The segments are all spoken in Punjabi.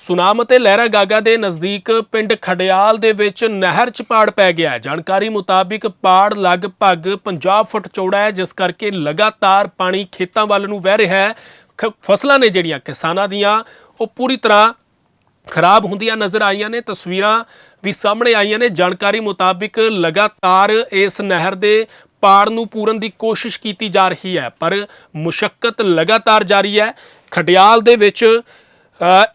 ਸੁਨਾਮ ਅਤੇ ਲਹਿਰਾ ਗਾਗਾ ਦੇ ਨਜ਼ਦੀਕ ਪਿੰਡ ਖਡਿਆਲ ਦੇ ਵਿੱਚ ਨਹਿਰ 'ਚ ਪਾੜ ਪੈ ਗਿਆ ਹੈ। ਜਾਣਕਾਰੀ ਮੁਤਾਬਿਕ ਪਾੜ ਲਗਭਗ 50 ਫੁੱਟ ਚੌੜਾ ਹੈ, ਜਿਸ ਕਰਕੇ ਲਗਾਤਾਰ ਪਾਣੀ ਖੇਤਾਂ ਵੱਲ ਨੂੰ ਵਹਿ ਰਿਹਾ ਹੈ। ਖ- ਫਸਲਾਂ ਨੇ ਜਿਹੜੀਆਂ ਕਿਸਾਨਾਂ ਦੀਆਂ, ਉਹ ਪੂਰੀ ਤਰ੍ਹਾਂ ਖਰਾਬ ਹੁੰਦੀਆਂ ਨਜ਼ਰ ਆਈਆਂ ਨੇ। ਤਸਵੀਰਾਂ ਵੀ ਸਾਹਮਣੇ ਆਈਆਂ ਨੇ। ਜਾਣਕਾਰੀ ਮੁਤਾਬਿਕ ਲਗਾਤਾਰ ਇਸ ਨਹਿਰ ਦੇ ਪਾੜ ਨੂੰ ਪੂਰਨ ਦੀ ਕੋਸ਼ਿਸ਼ ਕੀਤੀ ਜਾ ਰਹੀ ਹੈ, ਪਰ ਮੁਸ਼ਕਲ ਲਗਾਤਾਰ ਜਾਰੀ ਹੈ। ਖਡਿਆਲ ਦੇ ਵਿੱਚ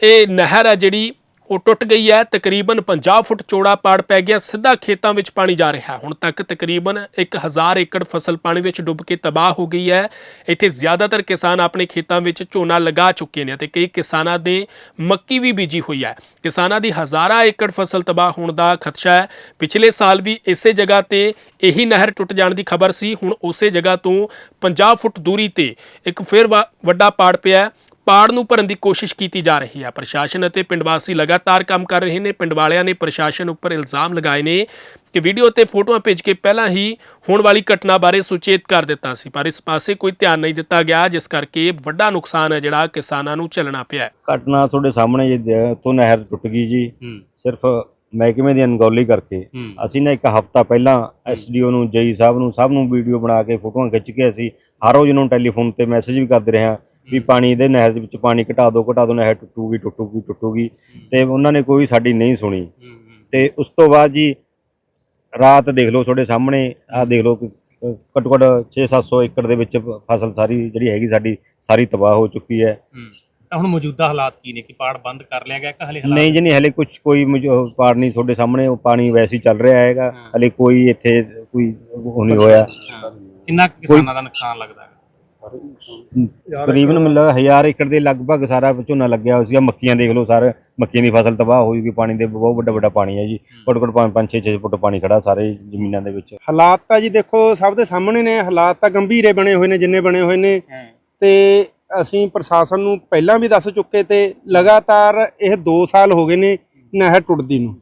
ਇਹ ਨਹਿਰ ਹੈ ਜਿਹੜੀ ਉਹ ਟੁੱਟ ਗਈ ਹੈ। ਤਕਰੀਬਨ 50 ਫੁੱਟ ਚੌੜਾ ਪਾੜ ਪੈ ਗਿਆ। ਸਿੱਧਾ ਖੇਤਾਂ ਵਿੱਚ ਪਾਣੀ ਜਾ ਰਿਹਾ। ਹੁਣ ਤੱਕ ਤਕਰੀਬਨ 1000 ਏਕੜ ਫਸਲ ਪਾਣੀ ਵਿੱਚ ਡੁੱਬ ਕੇ ਤਬਾਹ ਹੋ ਗਈ ਹੈ। ਇੱਥੇ ਜ਼ਿਆਦਾਤਰ ਕਿਸਾਨ ਆਪਣੇ ਖੇਤਾਂ ਵਿੱਚ ਝੋਨਾ ਲਗਾ ਚੁੱਕੇ ਨੇ ਤੇ ਕਈ ਕਿਸਾਨਾਂ ਦੇ ਮੱਕੀ ਵੀ ਬੀਜੀ ਹੋਈ ਹੈ। ਕਿਸਾਨਾਂ ਦੀ ਹਜ਼ਾਰਾਂ ਏਕੜ ਫਸਲ ਤਬਾਹ ਹੋਣ ਦਾ ਖਦਸ਼ਾ ਹੈ। ਪਿਛਲੇ ਸਾਲ ਵੀ ਇਸੇ ਜਗ੍ਹਾ ਤੇ ਇਹੀ ਨਹਿਰ ਟੁੱਟ ਜਾਣ ਦੀ ਖਬਰ ਸੀ। ਹੁਣ ਉਸੇ ਜਗ੍ਹਾ ਤੋਂ 50 ਫੁੱਟ ਦੂਰੀ ਤੇ ਇੱਕ ਫਿਰ ਵਾ- ਵੱਡਾ ਪਾੜ ਪਿਆ ਹੈ। ਪਾੜ ਨੂੰ ਭਰਨ ਦੀ ਕੋਸ਼ਿਸ਼ ਕੀਤੀ ਜਾ ਰਹੀ ਹੈ। ਪ੍ਰਸ਼ਾਸਨ ਅਤੇ ਪਿੰਡ ਵਾਸੀ ਲਗਾਤਾਰ ਕੰਮ ਕਰ ਰਹੇ ਨੇ। ਪਿੰਡ ਵਾਲਿਆਂ ਨੇ ਪ੍ਰਸ਼ਾਸਨ ਉੱਪਰ ਇਲਜ਼ਾਮ ਲਗਾਏ ਨੇ ਕਿ ਵੀਡੀਓ ਤੇ ਫੋਟੋਆਂ ਭੇਜ ਕੇ ਪਹਿਲਾਂ ਹੀ ਹੋਣ ਵਾਲੀ ਘਟਨਾ ਬਾਰੇ ਸੁਚੇਤ ਕਰ ਦਿੱਤਾ ਸੀ ਪਰ ਇਸ ਪਾਸੇ ਕੋਈ ਧਿਆਨ ਨਹੀਂ ਦਿੱਤਾ ਗਿਆ ਜਿਸ ਕਰਕੇ ਵੱਡਾ ਨੁਕਸਾਨ ਹੈ ਜਿਹੜਾ ਕਿਸਾਨਾਂ ਨੂੰ ਝੱਲਣਾ ਪਿਆ ਘਟਨਾ ਤੁਹਾਡੇ ਸਾਹਮਣੇ ਜੀ ਤੋਂ ਨਹਿਰ ਟੁੱਟ ਗਈ ਜੀ। ਸਿਰਫ ਮਹਿਕਮੇ ਦੀ ਅਣਗੌਲੀ ਕਰਕੇ ਅਸੀਂ ਨਾ ਇੱਕ ਹਫਤਾ ਪਹਿਲਾਂ ਐਸਡੀਓ ਨੂੰ ਜਈ ਸਾਹਿਬ ਨੂੰ ਸਭ ਨੂੰ ਵੀਡੀਓ ਬਣਾ ਕੇ ਫੋਟੋਆਂ ਖਿੱਚ ਕੇ ਅਸੀਂ ਹਰ ਰੋਜ਼ ਨੂੰ ਟੈਲੀਫੋਨ ਤੇ ਮੈਸੇਜ ਵੀ ਕਰਦੇ ਰਹੇ ਹਾਂ ਵੀ ਪਾਣੀ ਦੇ ਨਹਿਰ ਦੇ ਵਿੱਚ ਪਾਣੀ ਘਟਾ ਦਿਓ ਘਟਾ ਦਿਓ ਨਹਿਰ ਟੁੱਟੂਗੀ ਟੁੱਟੂਗੀ ਟੁੱਟੂਗੀ। ਤੇ ਉਹਨਾਂ ਨੇ ਕੋਈ ਸਾਡੀ ਨਹੀਂ ਸੁਣੀ। ਤੇ ਉਸ ਤੋਂ ਬਾਅਦ ਜੀ ਰਾਤ ਦੇਖ ਲਓ ਤੁਹਾਡੇ ਸਾਹਮਣੇ ਆਹ ਦੇਖ ਲਓ ਘੱਟੋ ਘੱਟ 6-700 ਏਕੜ ਦੇ ਵਿੱਚ ਫਸਲ ਸਾਰੀ ਜਿਹੜੀ ਹੈਗੀ ਸਾਡੀ ਸਾਰੀ ਤਬਾਹ ਹੋ ਚੁੱਕੀ ਹੈ। ਤਾਂ ਹੁਣ ਮੌਜੂਦਾ ਹਾਲਾਤ ਕੀ ਨੇ ਕਿ ਪਾੜ ਬੰਦ ਕਰ ਲਿਆ ਗਿਆ ਕਿ ਹਲੇ ਹਾਲਾਤ ਨਹੀਂ ਜੀ ਨਹੀਂ ਹਲੇ ਕੁਝ ਕੋਈ ਉਹ ਪਾੜ ਨਹੀਂ ਤੁਹਾਡੇ ਸਾਹਮਣੇ ਉਹ ਪਾਣੀ ਵੈਸੇ ਹੀ ਚੱਲ ਰਿਹਾ ਹੈਗਾ। ਹਲੇ ਕੋਈ ਇੱਥੇ ਕੋਈ ਉਹ ਨਹੀਂ ਹੋਇਆ। ਹਾਂ। ਕਿੰਨਾ ਕੁ ਕਿਸਾਨਾਂ ਦਾ ਨੁਕਸਾਨ ਲੱਗਦਾ ਹੈ? ਤਕਰੀਬਨ ਮੈਨੂੰ ਲੱਗਾ 1000 ਏਕੜ ਦੇ ਲਗਭਗ ਸਾਰਾ ਝੋਨਾ ਲੱਗਿਆ ਹੋਇਆ ਸੀਗਾ। ਮੱਕੀਆਂ ਦੇਖ ਲਓ ਸਰ ਮੱਕੀਆਂ ਦੀ ਫਸਲ ਤਬਾਹ ਹੋਈ ਗਈ ਪਾਣੀ ਦੇ ਬਹੁਤ ਵੱਡਾ ਵੱਡਾ ਪਾਣੀ ਹੈ ਜੀ। ਘੱਟੋ ਘੱਟ 5 6 6 ਫੁੱਟ ਪਾਣੀ ਖੜਾ ਸਾਰੇ ਜ਼ਮੀਨਾਂ ਦੇ ਵਿੱਚ। ਹਾਲਾਤ ਤਾਂ ਜੀ ਦੇਖੋ ਸਭ ਦੇ ਸਾਹਮਣੇ ਨੇ। ਹਾਲਾਤ ਤਾਂ ਗੰਭੀਰੇ ਬਣੇ ਹੋਏ ਨੇ ਜਿੰਨੇ ਬਣੇ ਹੋਏ ਨੇ। ਤੇ ਅਸੀਂ ਪ੍ਰਸ਼ਾਸਨ ਨੂੰ ਪਹਿਲਾਂ ਵੀ ਦੱਸ ਚੁੱਕੇ ਤੇ ਲਗਾਤਾਰ ਇਹ 2 ਸਾਲ ਹੋ ਗਏ ਨੇ ਨਹਿਰ ਟੁੱਟਦੀ ਨੂੰ।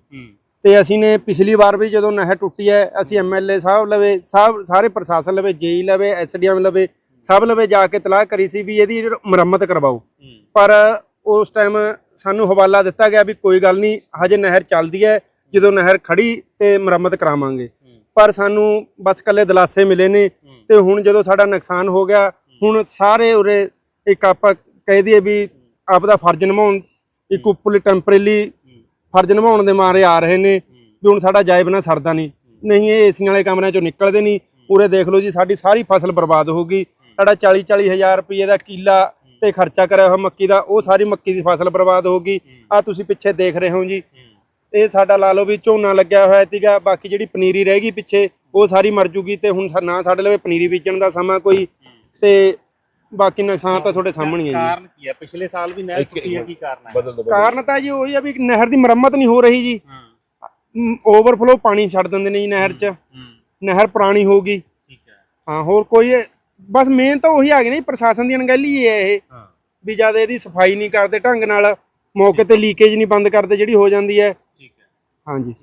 ਤੇ ਅਸੀਂ ਨੇ ਪਿਛਲੀ ਵਾਰ ਵੀ ਜਦੋਂ ਨਹਿਰ ਟੁੱਟੀ ਹੈ ਅਸੀਂ ਐਮਐਲਏ ਸਾਹਿਬ ਲਵੇ ਸਭ ਸਾਰੇ ਪ੍ਰਸ਼ਾਸਨ ਲਵੇ ਜੇਈ ਲਵੇ ਐਸਡੀਐਮ ਲਵੇ ਸਭ ਲਵੇ ਜਾ ਕੇ ਤਲਾਹ ਕਰੀ ਸੀ ਵੀ ਇਹਦੀ ਮੁਰੰਮਤ ਕਰਵਾਓ। ਪਰ ਉਸ ਟਾਈਮ ਸਾਨੂੰ ਹਵਾਲਾ ਦਿੱਤਾ ਗਿਆ ਵੀ ਕੋਈ ਗੱਲ ਨਹੀਂ ਹਜੇ ਨਹਿਰ ਚੱਲਦੀ ਹੈ ਜਦੋਂ ਨਹਿਰ ਖੜੀ ਤੇ ਮੁਰੰਮਤ ਕਰਾਵਾਂਗੇ। ਪਰ ਸਾਨੂੰ ਬਸ ਕੱਲੇ ਦਲਾਸੇ ਮਿਲੇ ਨੇ ਤੇ ਹੁਣ ਜਦੋਂ ਸਾਡਾ ਨੁਕਸਾਨ ਹੋ ਗਿਆ ਹੁਣ ਸਾਰੇ ਉਰੇ ਇੱਕ ਆਪਾਂ ਕਹਿ ਦਈਏ ਵੀ ਆਪਦਾ ਫਰਜ਼ ਨਿਭਾਉਣ, ਇੱਕ ਉੱਪਰਲੀ ਟੈਂਪਰੇਰੀ ਫਰਜ਼ ਨਿਭਾਉਣ ਦੇ ਮਾਰੇ ਆ ਰਹੇ ਨੇ, ਵੀ ਹੁਣ ਸਾਡਾ ਜਾਇਬ ਨਾ ਸਰਦਾ ਨਹੀਂ। ਨਹੀਂ, ਇਹ ਏਸੀਆਂ ਵਾਲੇ ਕਮਰਿਆਂ ਚੋਂ ਨਿਕਲਦੇ ਨਹੀਂ। ਪੂਰੇ ਦੇਖ ਲਓ ਜੀ, ਸਾਡੀ ਸਾਰੀ ਫਸਲ ਬਰਬਾਦ ਹੋ ਗਈ। ਸਾਡਾ 40 40 ਹਜ਼ਾਰ ਰੁਪਏ ਦਾ ਕੀਲਾ ਤੇ ਖਰਚਾ ਕਰਿਆ ਹੋਇਆ ਮੱਕੀ ਦਾ, ਉਹ ਸਾਰੀ ਮੱਕੀ ਦੀ ਫਸਲ ਬਰਬਾਦ ਹੋ ਗਈ। ਆ ਤੁਸੀਂ ਪਿੱਛੇ ਦੇਖ ਰਹੇ ਹੋ ਜੀ। ਇਹ ਸਾਡਾ ਲਾ ਲਓ ਵੀ ਝੋਨਾ ਲੱਗਿਆ ਹੋਇਆ ਸੀਗਾ, ਬਾਕੀ ਜਿਹੜੀ ਪਨੀਰੀ ਰਹਿ ਗਈ ਪਿੱਛੇ, ਉਹ ਸਾਰੀ ਮਰ ਜੂਗੀ ਤੇ ਹੁਣ ਨਾ ਸਾਡੇ ਲਵੇ ਪਨੀਰੀ ਬੀਜਣ ਦਾ ਸਮਾਂ ਕੋਈ। ਤੇ ਬਾਕੀ ਨੁਕਸਾਨ ਤਾਂ ਤੁਹਾਡੇ ਸਾਹਮਣੇ ਹੀ ਹੈ ਕਾਰਨ ਕੀ ਹੈ ਪਿਛਲੇ ਸਾਲ ਵੀ ਨਹਿਰ ਟੁੱਟੀ ਹੈ ਕੀ ਕਾਰਨ ਹੈ ਜੀ ਕਾਰਨ ਤਾਂ ਜੀ ਉਹੀ ਆ ਵੀ ਨਹਿਰ ਦੀ ਮੁਰੰਮਤ ਨਹੀਂ ਹੋ ਰਹੀ ਜੀ। ਹਾਂ। ਓਵਰਫਲੋ ਪਾਣੀ ਛੱਡ ਦਿੰਦੇ ਨੇ ਜੀ ਨਹਿਰ 'ਚ। ਹੂੰ। ਨਹਿਰ ਪੁਰਾਣੀ ਹੋ ਗਈ। ਠੀਕ ਹੈ। ਹਾਂ ਹੋਰ ਕੋਈ ਬਸ ਮੇਨ ਤਾਂ ਉਹੀ ਆ ਗਈ ਨਾ ਜੀ, ਪ੍ਰਸ਼ਾਸਨ ਦੀ ਅਣਗਹਿਲੀ ਹੀ ਹੈ ਇਹ। ਹਾਂ। ਵੀ ਜਦ ਇਹਦੀ ਸਫ਼ਾਈ ਨਹੀਂ ਕਰਦੇ ਢੰਗ ਨਾਲ ਮੌਕੇ ਤੇ ਲੀਕੇਜ ਨਹੀਂ ਬੰਦ ਕਰਦੇ ਜਿਹੜੀ ਹੋ ਜਾਂਦੀ ਹੈ। ਠੀਕ ਹੈ। ਹਾਂਜੀ।